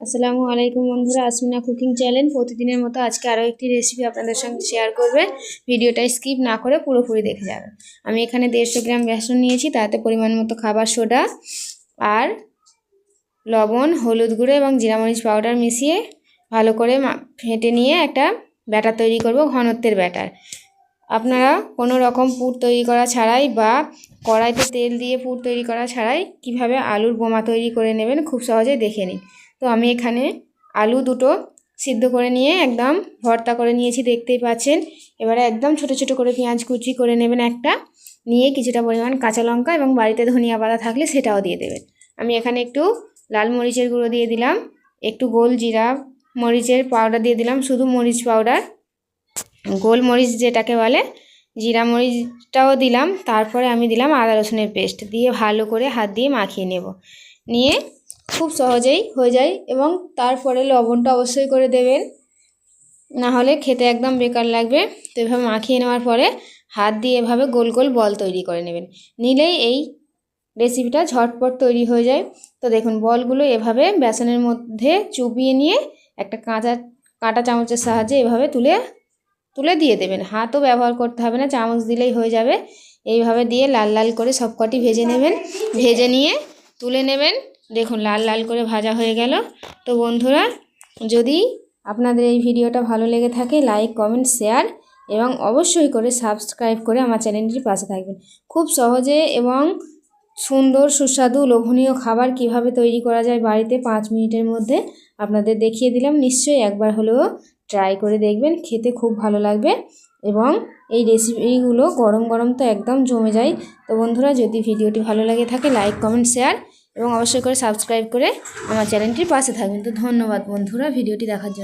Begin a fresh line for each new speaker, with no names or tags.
আসসালামু আলাইকুম বন্ধুরা, আসমিনা কুকিং চ্যানেল। প্রতিদিনের মতো আজকে আরও একটি রেসিপি আপনাদের সঙ্গে শেয়ার করবে। ভিডিওটা স্কিপ না করে পুরোপুরি দেখে যাবেন। আমি এখানে দেড়শো গ্রাম বেসন নিয়েছি, তাতে পরিমাণ মতো খাবার সোডা আর লবণ, হলুদ গুঁড়ো এবং জিরামরিচ পাউডার মিশিয়ে ভালো করে ফেটে নিয়ে একটা ব্যাটার তৈরি করব, ঘনত্বের ব্যাটার। আপনারা কোনো রকম পুর তৈরি করা ছাড়াই বা কড়াইতে তেল দিয়ে পুর তৈরি করা ছাড়াই কীভাবে আলুর বোমা তৈরি করে নেবেন খুব সহজেই দেখে নিন। তো আমি এখানে আলু দুটো সিদ্ধ করে নিয়ে একদম ভর্তা করে নিয়েছি, দেখতেই পাচ্ছেন। এবারে একদম ছোট ছোট করে পেঁয়াজ কুচি করে নেবেন একটা। নিয়ে কিছুটা পরিমাণ কাঁচা লঙ্কা এবং বাড়িতে ধনিয়া পাতা থাকলে সেটাও দিয়ে দেবেন। আমি এখানে একটু লাল মরিচের গুঁড়ো দিয়ে দিলাম, একটু গোল জিরা মরিচের পাউডার দিয়ে দিলাম, শুধু মরিচ পাউডার গোল মরিচ যেটাকে বলে, জিরা মরিচটাও দিলাম, তারপরে আমি দিলাম আদা রসুনের পেস্ট, দিয়ে ভালো করে হাত দিয়ে মাখিয়ে নেব। নিয়ে খুব সহজেই হয়ে যায় এবং তারপরে লবণটা অবশ্যই করে দেবেন। না হলে খেতে একদম বেকার লাগবে। তো এভাবে মাখিয়ে নেওয়ার পরে হাত দিয়ে এভাবে গোল গোল বল তৈরি করে নেবেন। নিলেই এই রেসিপিটা ঝটপট তৈরি হয়ে যায়। তো দেখুন, বলগুলো এভাবে বেসনের মধ্যে চুপিয়ে নিয়ে একটা কাঁচা, কাঁটা চামচের সাহায্যে এভাবে তুলে তুলে দিয়ে দেবেন। হাতও ব্যবহার করতে হবে না, চামচ দিলেই হয়ে যাবে। এইভাবে দিয়ে লাল লাল করে সবকটি ভেজে নেবেন। ভেজে নিয়ে তুলে নেবেন। দেখুন, লাল লাল করে ভাজা হয়ে গেল। তো বন্ধুরা, যদি আপনাদের এই ভিডিওটা ভালো লেগে থাকে লাইক কমেন্ট শেয়ার এবং অবশ্যই করে সাবস্ক্রাইব করে আমার চ্যানেলটির পাশে থাকবেন। খুব সহজে এবং সুন্দর, সুস্বাদু, লোভনীয় খাবার কীভাবে তৈরি করা যায় বাড়িতে পাঁচ মিনিটের মধ্যে আপনাদের দেখিয়ে দিলাম। নিশ্চয়ই একবার হলেও ট্রাই করে দেখবেন, খেতে খুব ভালো লাগবে এবং এই রেসিপিগুলো গরম গরম তো একদম জমে যায়। তো বন্ধুরা, যদি ভিডিওটি ভালো লাগে থাকে লাইক কমেন্ট শেয়ার এবং অবশ্যই করে সাবস্ক্রাইব করে আমার চ্যানেলটির পাশে থাকবেন তো ধন্যবাদ বন্ধুরা ভিডিওটি দেখার জন্য।